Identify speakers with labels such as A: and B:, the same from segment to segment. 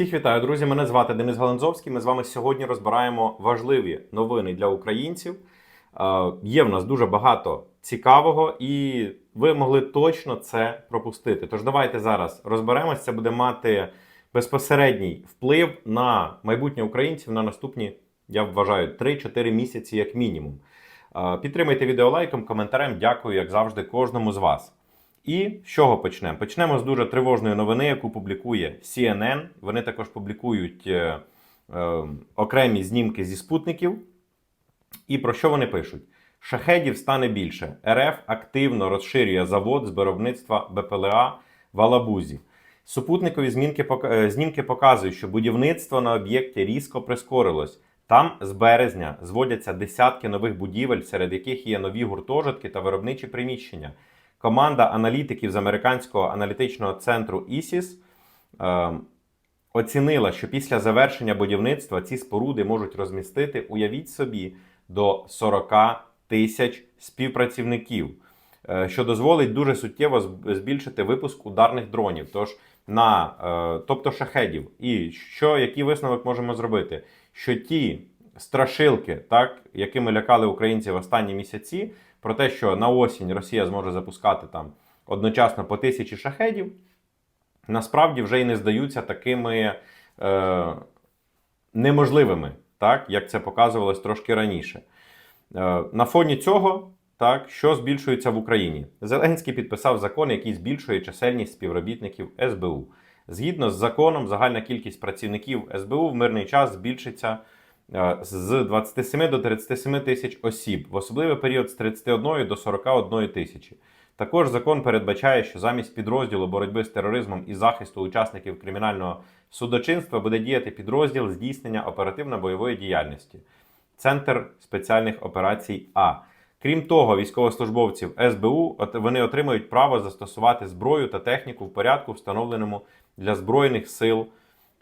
A: Всіх вітаю, друзі! Мене звати Денис Галанзовський. Ми з вами сьогодні розбираємо важливі новини для українців. Е, Є в нас дуже багато цікавого, і ви могли точно це пропустити. Тож давайте зараз розберемось. Це буде мати безпосередній вплив на майбутнє українців на наступні, я вважаю, 3-4 місяці як мінімум. Е, Підтримайте відео лайком, коментарем. Дякую, як завжди, кожному з вас. І з чого почнемо? Почнемо з дуже тривожної новини, яку публікує CNN. Вони також публікують е, е, окремі знімки зі спутників. І про що вони пишуть? Шахедів стане більше. РФ активно розширює завод з виробництва БПЛА в Алабузі. Супутникові пок- е, знімки показують, що будівництво на об'єкті різко прискорилось. Там з березня зводяться десятки нових будівель, серед яких є нові гуртожитки та виробничі приміщення. Команда аналітиків з американського аналітичного центру ISIS е, оцінила, що після завершення будівництва ці споруди можуть розмістити, уявіть собі, до 40 тисяч співпрацівників, е, що дозволить дуже суттєво збільшити випуск ударних дронів. Тож на е, тобто шахедів. І що, який висновок можемо зробити? Що ті страшилки, так, якими лякали українців останні місяці, про те, що на осінь Росія зможе запускати там одночасно по тисячі шахедів, насправді вже й не здаються такими е, неможливими, так, як це показувалось трошки раніше. Е, на фоні цього, так, що збільшується в Україні? Зеленський підписав закон, який збільшує чисельність співробітників СБУ. Згідно з законом, загальна кількість працівників СБУ в мирний час збільшиться з 27 до 37 тисяч осіб, в особливий період з 31 до 41 тисячі. Також закон передбачає, що замість підрозділу боротьби з тероризмом і захисту учасників кримінального судочинства буде діяти підрозділ здійснення оперативно-бойової діяльності. Центр спеціальних операцій А. Крім того, військовослужбовців СБУ вони отримають право застосувати зброю та техніку в порядку, встановленому для Збройних сил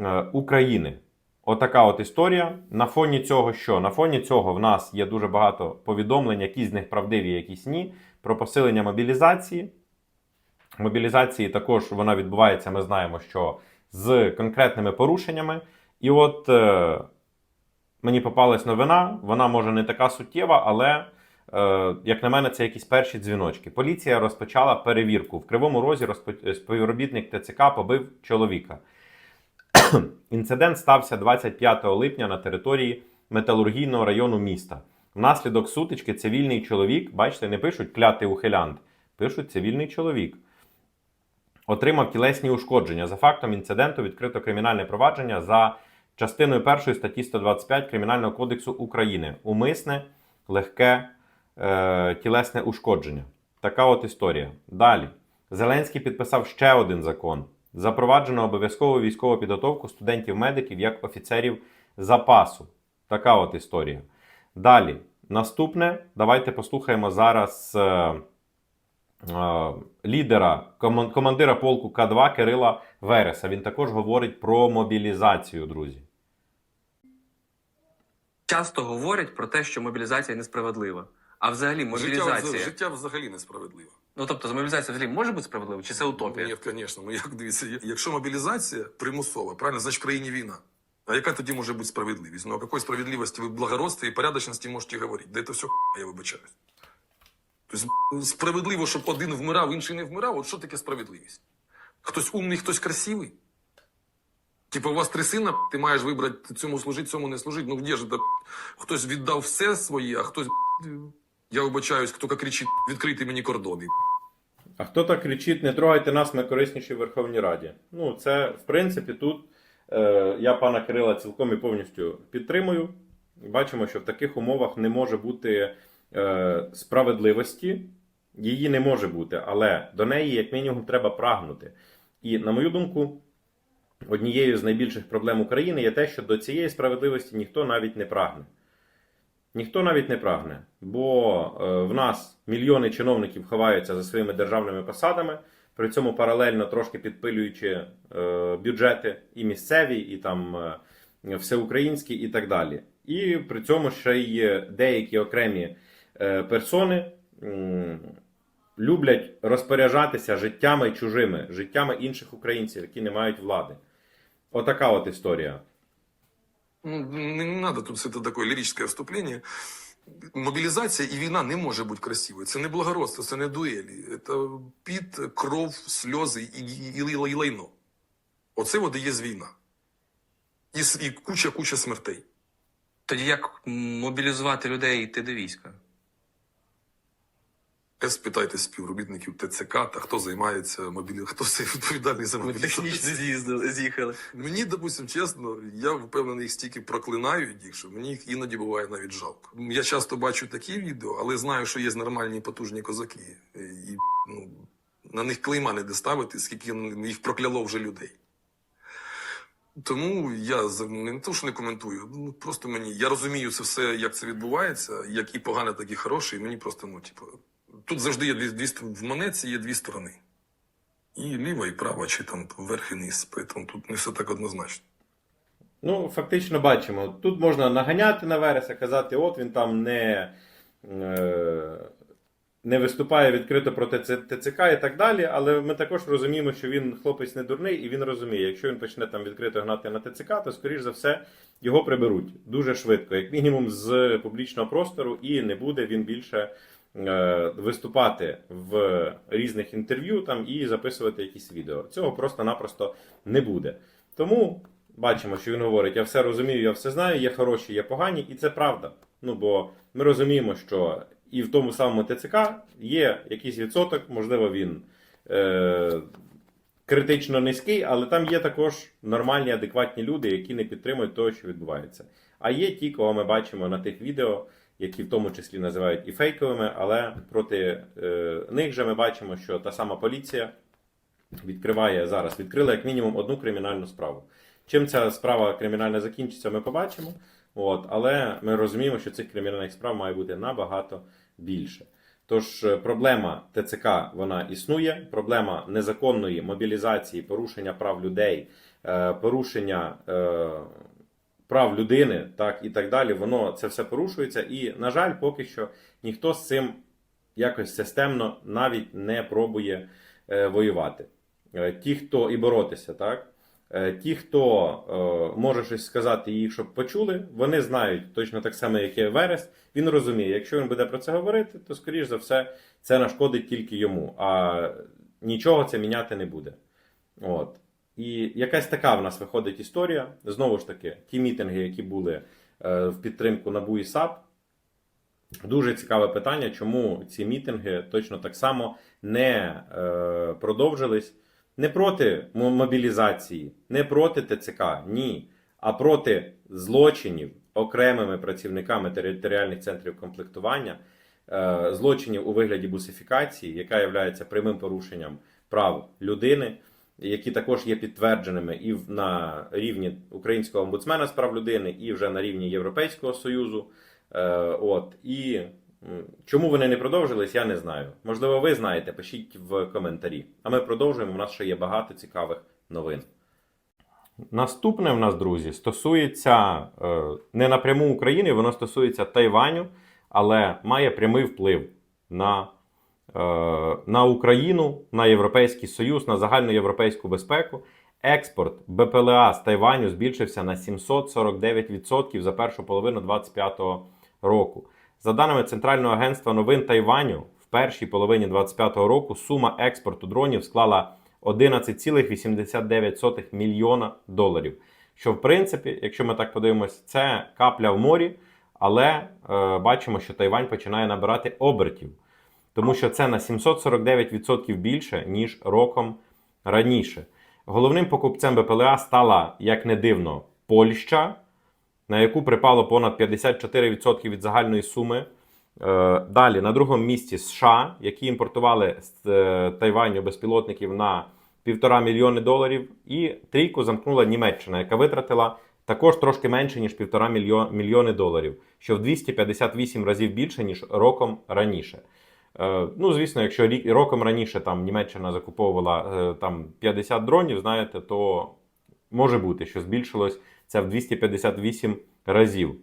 A: е, України. Отака от історія. На фоні цього що? На фоні цього в нас є дуже багато повідомлень, які з них правдиві, якісь ні, про посилення мобілізації. Мобілізації також вона відбувається, ми знаємо, що з конкретними порушеннями. І от е, мені попалась новина, вона може не така суттєва, але, е, як на мене, це якісь перші дзвіночки. Поліція розпочала перевірку. В Кривому Розі розпо- співробітник ТЦК побив чоловіка. Інцидент стався 25 липня на території металургійного району міста. Внаслідок сутички цивільний чоловік, бачите, не пишуть клятий ухилянт, пишуть цивільний чоловік. Отримав тілесні ушкодження. За фактом інциденту відкрито кримінальне провадження за частиною 1 статті 125 Кримінального кодексу України. Умисне, легке е, тілесне ушкодження. Така от історія. Далі. Зеленський підписав ще один закон. Запроваджено обов'язкову військову підготовку студентів-медиків як офіцерів запасу. Така от історія. Далі. Наступне, давайте послухаємо зараз е, е, лідера, командира полку К2 Кирила Вереса. Він також говорить про мобілізацію, друзі.
B: часто говорять про те, що мобілізація несправедлива. А взагалі
C: Життя,
B: мобілізація.
C: вз- життя взагалі несправедливо.
B: Ну тобто, мобілізація взагалі може бути справедливою, чи це утопія?
C: Ні, звісно. Ну як дивіться, якщо мобілізація примусова, правильно, значить в країні війна. А яка тоді може бути справедливість? Ну о якої справедливості ви благородстві і порядочності можете говорити? Да це все я вибачаюсь. Тобто справедливо, щоб один вмирав, інший не вмирав. От що таке справедливість? Хтось умний, хтось красивий. Типа, у вас три сина, ти маєш вибрати цьому служити, цьому не служити. Ну де ж? Хтось віддав все своє, а хтось. Я вибачаюсь, хто кричить, відкрийте мені кордони.
A: А хто так кричить, не трогайте нас на кориснішій Верховній Раді? Ну, це, в принципі, тут е, я пана Кирила цілком і повністю підтримую. Бачимо, що в таких умовах не може бути е, справедливості, її не може бути, але до неї, як мінімум, треба прагнути. І, на мою думку, однією з найбільших проблем України є те, що до цієї справедливості ніхто навіть не прагне. Ніхто навіть не прагне, бо е, в нас мільйони чиновників ховаються за своїми державними посадами, при цьому паралельно трошки підпилюючи е, бюджети і місцеві, і там е, всеукраїнські, і так далі. І при цьому ще й деякі окремі персони люблять розпоряджатися життями чужими, життями інших українців, які не мають влади. Отака от історія.
C: Ну, не, надо тут це таке лирическое вступлення. Мобілізація і війна не може бути красивою. Це не благородство, це не дуелі. Це під кров, сльози і, і, і, і лайно. Оце от є війна. І куча-куча смертей.
B: Тоді як мобілізувати людей йти до війська?
C: Е, Спитайте співробітників ТЦК та хто займається мобілі... хто це відповідальний за
B: Ми
C: мобілізацію.
B: технічно з'їздили, з'їхали.
C: Мені, допустим, чесно, я впевнений, їх стільки проклинають їх, що мені їх іноді буває навіть жалко. Я часто бачу такі відео, але знаю, що є нормальні потужні козаки. І ну, на них клейма не де ставити, скільки їх прокляло вже людей. Тому я не то, що не коментую, ну просто мені. Я розумію це все, як це відбувається, як і погане, так і хороше, і мені просто, ну, типу, тут завжди є дві, дві в монеті є дві сторони. І ліва, і права, чи там вверх і низ. Тому тут не все так однозначно.
A: Ну, фактично бачимо. Тут можна наганяти на Вереса, казати, от він там не, е, не виступає відкрито проти ТЦК і так далі. Але ми також розуміємо, що він хлопець не дурний, і він розуміє, якщо він почне там відкрито гнати на ТЦК, то скоріш за все його приберуть дуже швидко, як мінімум з публічного простору, і не буде він більше. Е, Виступати в різних інтерв'ю там і записувати якісь відео. Цього просто-напросто не буде. Тому бачимо, що він говорить: я все розумію, я все знаю, є хороші, є погані, і це правда. Ну бо ми розуміємо, що і в тому самому ТЦК є якийсь відсоток, можливо, він е, критично низький, але там є також нормальні, адекватні люди, які не підтримують того, що відбувається. А є ті, кого ми бачимо на тих відео, які в тому числі називають і фейковими, але проти е, них же ми бачимо, що та сама поліція відкриває зараз, відкрила як мінімум одну кримінальну справу. Чим ця справа кримінальна закінчиться, ми побачимо. От, але ми розуміємо, що цих кримінальних справ має бути набагато більше. Тож е, проблема ТЦК вона існує. Проблема незаконної мобілізації, порушення прав людей, е, порушення прав людини, так і так далі. Воно це все порушується. І, на жаль, поки що ніхто з цим якось системно навіть не пробує е, воювати. Е, Ті, хто і боротися, так. Е, Ті, хто е, може щось сказати їх, щоб почули, вони знають точно так само, як і Верес. Він розуміє, якщо він буде про це говорити, то скоріш за все це нашкодить тільки йому, а нічого це міняти не буде. От. І якась така в нас виходить історія. Знову ж таки, ті мітинги, які були е, в підтримку НАБУ і САП, Дуже цікаве питання, чому ці мітинги точно так само не е, продовжились не проти мобілізації, не проти ТЦК, ні, а проти злочинів окремими працівниками територіальних центрів комплектування, е, злочинів у вигляді бусифікації, яка є прямим порушенням прав людини, які також є підтвердженими і на рівні українського омбудсмена з прав людини, і вже на рівні Європейського союзу. Е, от і чому вони не продовжились, я не знаю. Можливо, ви знаєте, пишіть в коментарі. А ми продовжуємо. У нас ще є багато цікавих новин. Наступне в нас, друзі, стосується е, не напряму України, воно стосується Тайваню, але має прямий вплив на, на Україну, на Європейський Союз, на загальноєвропейську безпеку. Експорт БПЛА з Тайваню збільшився на 749% за першу половину 2025 року. За даними Центрального агентства новин Тайваню, в першій половині 2025 року сума експорту дронів склала 11,89 мільйона доларів. Що, в принципі, якщо ми так подивимось, це капля в морі, але е, бачимо, що Тайвань починає набирати обертів, тому що це на 749% більше, ніж роком раніше. Головним покупцем БПЛА стала, як не дивно, Польща, на яку припало понад 54% від загальної суми. Е, Далі на другому місці США, які імпортували з е, Тайваню безпілотників на півтора мільйони доларів. І трійку замкнула Німеччина, яка витратила також трошки менше, ніж півтора мільйо- мільйони доларів, що в 258 разів більше, ніж роком раніше. Е, Ну, звісно, якщо роком раніше там Німеччина закуповувала е, там 50 дронів, знаєте, то може бути, що збільшилось це в 258 разів.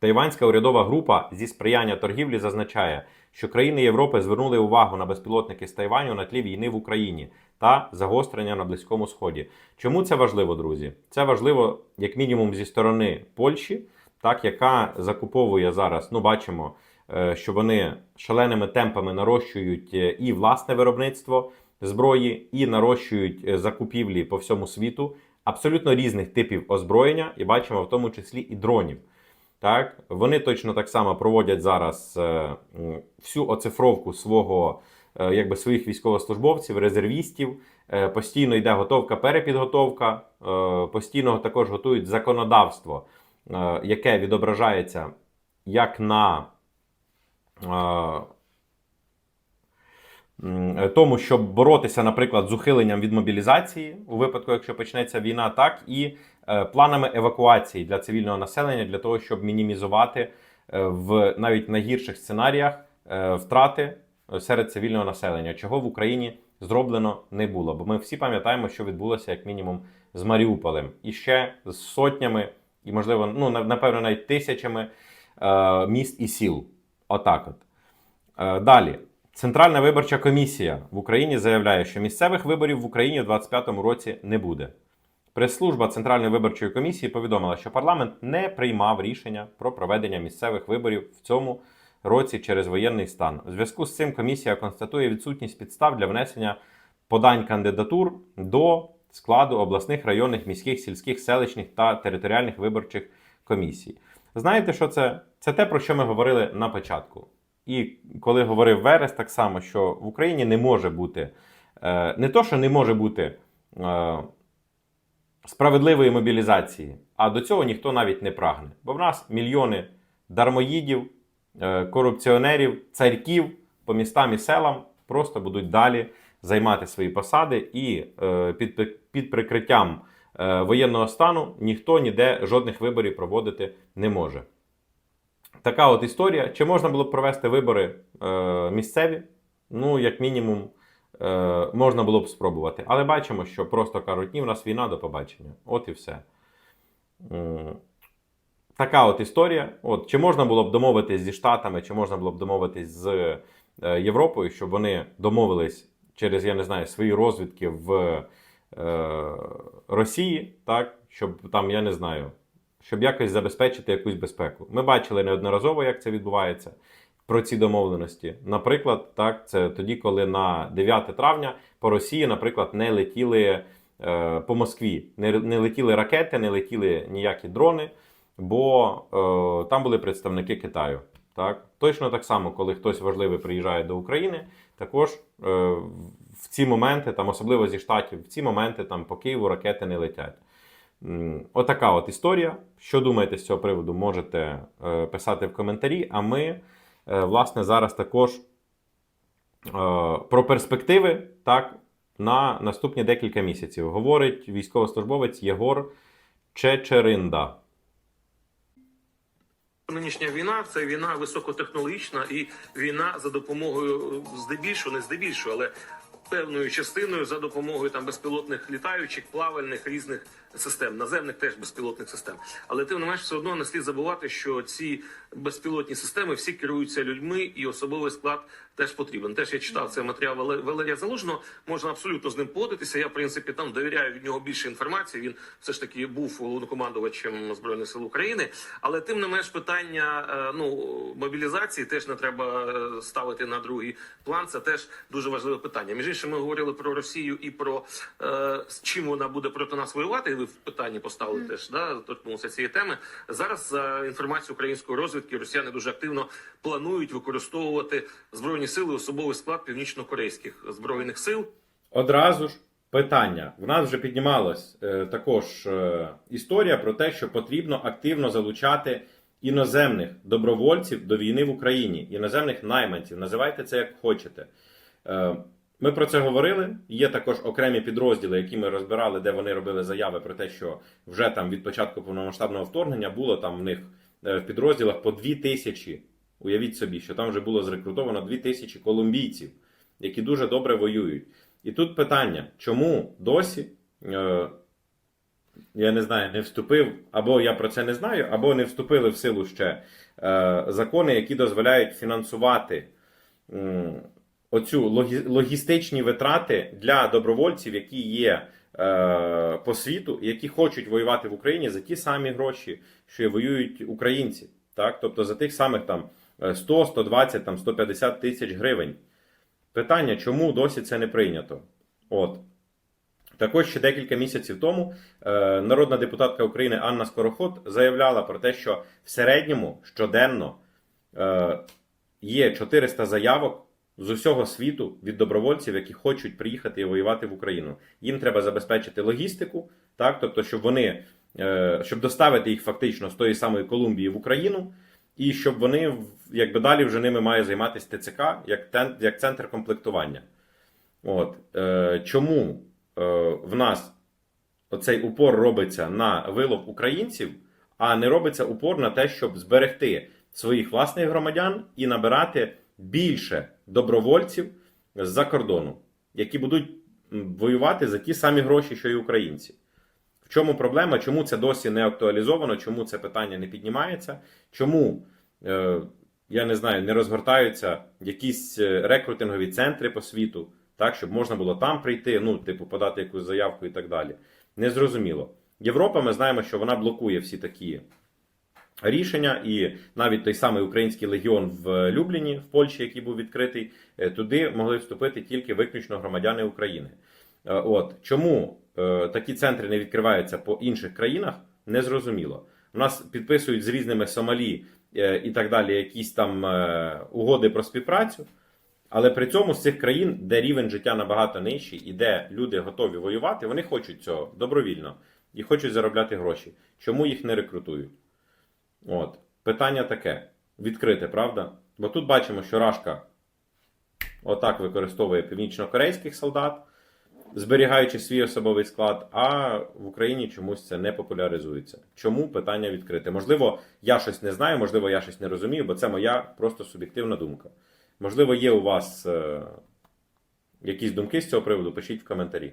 A: Тайванська урядова група зі сприяння торгівлі зазначає, що країни Європи звернули увагу на безпілотники з Тайваню на тлі війни в Україні та загострення на Близькому Сході. Чому це важливо, друзі? Це важливо як мінімум зі сторони Польщі, так яка закуповує зараз. Ну, бачимо, що вони шаленими темпами нарощують е, і власне виробництво зброї, і нарощують е, закупівлі по всьому світу абсолютно різних типів озброєння, і бачимо в тому числі і дронів. Так, вони точно так само проводять зараз е, всю оцифровку свого, е, якби своїх військовослужбовців, резервістів. Е, постійно йде готовка, перепідготовка. Е, постійно також готують законодавство, е, яке відображається як на е, тому, щоб боротися, наприклад, з ухиленням від мобілізації у випадку, якщо почнеться війна, так і е, планами евакуації для цивільного населення для того, щоб мінімізувати е, в навіть найгірших сценаріях е, втрати е, серед цивільного населення, чого в Україні зроблено не було. Бо ми всі пам'ятаємо, що відбулося як мінімум з Маріуполем і ще з сотнями, і можливо, ну напевно, навіть тисячами е, міст і сіл. Отак, от. Е, Далі. Центральна виборча комісія в Україні заявляє, що місцевих виборів в Україні у 2025 році не буде. Прес-служба Центральної виборчої комісії повідомила, що парламент не приймав рішення про проведення місцевих виборів в цьому році через воєнний стан. У зв'язку з цим комісія констатує відсутність підстав для внесення подань кандидатур до складу обласних, районних, міських, сільських, селищних та територіальних виборчих комісій. Знаєте, що це? Це те, про що ми говорили на початку. І коли говорив Верес, так само, що в Україні не може бути е, не то, що не може бути е, справедливої мобілізації, а до цього ніхто навіть не прагне. Бо в нас мільйони дармоїдів, е, корупціонерів, царьків по містам і селам просто будуть далі займати свої посади, і під, під прикриттям воєнного стану ніхто ніде жодних виборів проводити не може. Така от історія. Чи можна було б провести вибори е, місцеві? Ну, як мінімум, е, можна було б спробувати. Але бачимо, що просто кажуть, ні, в нас війна до побачення. От і все. Така от історія. От, чи можна було б домовитись зі Штатами, чи можна було б домовитись з е, Європою, щоб вони домовились через, я не знаю, свої розвідки в е, Росії, так, щоб там, я не знаю, щоб якось забезпечити якусь безпеку. Ми бачили неодноразово, як це відбувається про ці домовленості. Наприклад, так, це тоді, коли на 9 травня по Росії, наприклад, не летіли е, по Москві, не, не летіли ракети, не летіли ніякі дрони, бо е, там були представники Китаю. Так? Точно так само, коли хтось важливий приїжджає до України, також е, ці моменти, там, особливо зі штатів, в ці моменти там по Києву ракети не летять. Отака от історія. Що думаєте з цього приводу, можете е, писати в коментарі. А ми, е, власне, зараз також е, про перспективи так, на наступні декілька місяців. Говорить військовослужбовець Єгор Чечеринда.
D: Нинішня війна це війна високотехнологічна і війна за допомогою здебільшого, не здебільшого, але певною частиною за допомогою там безпілотних літаючих, плавальних різних систем, наземних теж безпілотних систем. Але тим не менш, все одно не слід забувати, що ці безпілотні системи всі керуються людьми, і особовий склад теж потрібен. Теж я читав цей матеріал Вале- Валерія Залужного. Можна абсолютно з ним погодитися. Я в принципі там довіряю від нього більше інформації. Він все ж таки був головнокомандувачем збройних сил України. Але тим не менш, питання е, ну мобілізації теж не треба е, ставити на другий план. Це теж дуже важливе питання. Між іншим, ми говорили про Росію і про е, з чим вона буде проти нас воювати. І ви в питанні поставили теж да торкнулися цієї теми. Зараз за інформацією української розвідки, росіяни дуже активно планують використовувати збройні сили, особовий склад північно-корейських збройних сил.
A: Одразу ж питання. В нас вже піднімалась е, також е, історія про те, що потрібно активно залучати іноземних добровольців до війни в Україні, іноземних найманців. Називайте це як хочете. Е, ми про це говорили. Є також окремі підрозділи, які ми розбирали, де вони робили заяви про те, що вже там від початку повномасштабного вторгнення було там в них е, в підрозділах по дві тисячі. Уявіть собі, що там вже було зрекрутовано дві тисячі колумбійців, які дуже добре воюють. І тут питання, чому досі е, я не знаю, не вступив, або я про це не знаю, або не вступили в силу ще е, закони, які дозволяють фінансувати м, оцю логі- логістичні витрати для добровольців, які є е, по світу, які хочуть воювати в Україні за ті самі гроші, що воюють українці. Так? Тобто за тих самих там е, 100, 120, там, 150 тисяч гривень. Питання, чому досі це не прийнято? От. Також ще декілька місяців тому е, народна депутатка України Анна Скороход заявляла про те, що в середньому щоденно е, є 400 заявок з усього світу від добровольців, які хочуть приїхати і воювати в Україну. Їм треба забезпечити логістику, так, тобто, щоб вони е, щоб доставити їх фактично з тої самої Колумбії в Україну, і щоб вони якби далі вже ними має займатися ТЦК як, тен, як центр комплектування. От, е, чому е, в нас оцей упор робиться на вилов українців, а не робиться упор на те, щоб зберегти своїх власних громадян і набирати більше добровольців з-за кордону, які будуть воювати за ті самі гроші, що й українці. В чому проблема? Чому це досі не актуалізовано? Чому це питання не піднімається? Чому, е, я не знаю, не розгортаються якісь е, рекрутингові центри по світу, так, щоб можна було там прийти, ну, типу, подати якусь заявку і так далі. Незрозуміло. Європа, ми знаємо, що вона блокує всі такі рішення, і навіть той самий український легіон в Любліні, в Польщі, який був відкритий, е, туди могли вступити тільки виключно громадяни України. Е, От чому е, такі центри не відкриваються по інших країнах, незрозуміло. У нас підписують з різними Сомалі е, і так далі якісь там е, угоди про співпрацю. Але при цьому з цих країн, де рівень життя набагато нижчий і де люди готові воювати, вони хочуть цього добровільно і хочуть заробляти гроші. Чому їх не рекрутують? От. Питання таке: відкрите, правда? Бо тут бачимо, що Рашка отак використовує північно-корейських солдат, зберігаючи свій особовий склад, а в Україні чомусь це не популяризується. Чому питання відкрите? Можливо, я щось не знаю, можливо, я щось не розумію, бо це моя просто суб'єктивна думка. Можливо, є у вас е, якісь думки з цього приводу, пишіть в коментарі.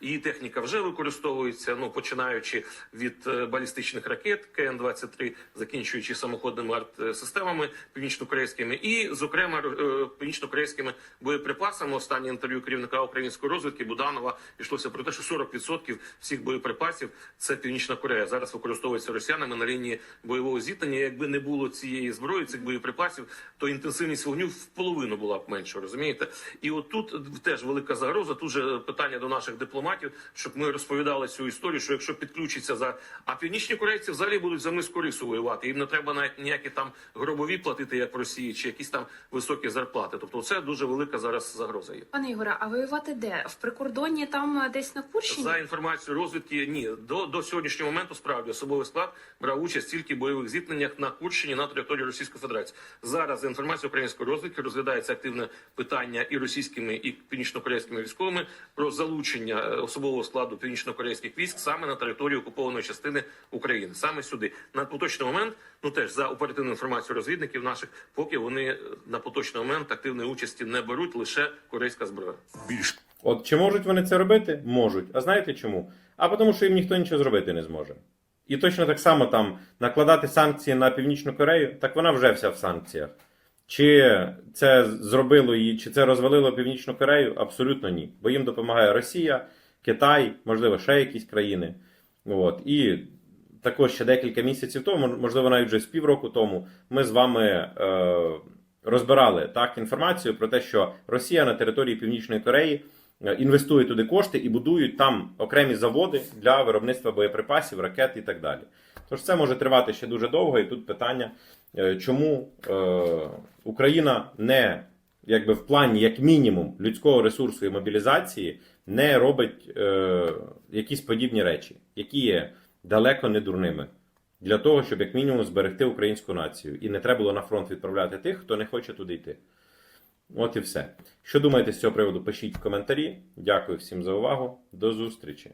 D: Її техніка вже використовується, ну починаючи від е, балістичних ракет КН-23, закінчуючи самоходними арт-системами північно-корейськими, і, зокрема, е, північно-корейськими боєприпасами. Останнє інтерв'ю керівника української розвідки Буданова йшлося про те, що 40% всіх боєприпасів це Північна Корея. Зараз використовується росіянами на лінії бойового зіткнення. Якби не було цієї зброї, цих боєприпасів, то інтенсивність вогню в половину була б менше. Розумієте? І от тут теж велика загроза. Тут же питання до наших дипломатів, щоб ми розповідали цю історію, що якщо підключиться за а північні корейці взагалі будуть за миску рису воювати. Їм не треба навіть ніякі там гробові платити, як в Росії, чи якісь там високі зарплати. Тобто, це дуже велика зараз загроза є.
E: Пане Ігоре, а воювати де? В прикордонні там е, десь на Курщині?
D: За інформацією розвідки, ні до, до сьогоднішнього моменту справді особовий склад брав участь тільки в бойових зіткненнях на Курщині на території Російської Федерації. Зараз за інформацією української розвідки розглядається активне питання і російськими, і північнокорейськими військовими про залучення е, особового складу північнокорейських військ саме на територію окупованої частини України, саме сюди. На поточний момент, ну теж за оперативною інформацією розвідників наших, поки вони е, на поточний момент активної участі не беруть лише корейська зброя.
C: Більш
A: От чи можуть вони це робити? Можуть. А знаєте чому? А тому, що їм ніхто нічого зробити не зможе. І точно так само там накладати санкції на Північну Корею, так вона вже вся в санкціях. Чи це зробило її, чи це розвалило Північну Корею? Абсолютно ні. Бо їм допомагає Росія, Китай, можливо, ще якісь країни. От. І також ще декілька місяців тому, можливо, навіть вже з півроку тому, ми з вами е, розбирали так інформацію про те, що Росія на території Північної Кореї е, інвестує туди кошти і будують там окремі заводи для виробництва боєприпасів, ракет і так далі. Тож це може тривати ще дуже довго, і тут питання, е, чому е, Україна не якби в плані, як мінімум, людського ресурсу і мобілізації не робить е, якісь подібні речі, які є далеко не дурними. Для того, щоб як мінімум зберегти українську націю. І не треба було на фронт відправляти тих, хто не хоче туди йти. От і все. Що думаєте з цього приводу? Пишіть в коментарі. Дякую всім за увагу. До зустрічі!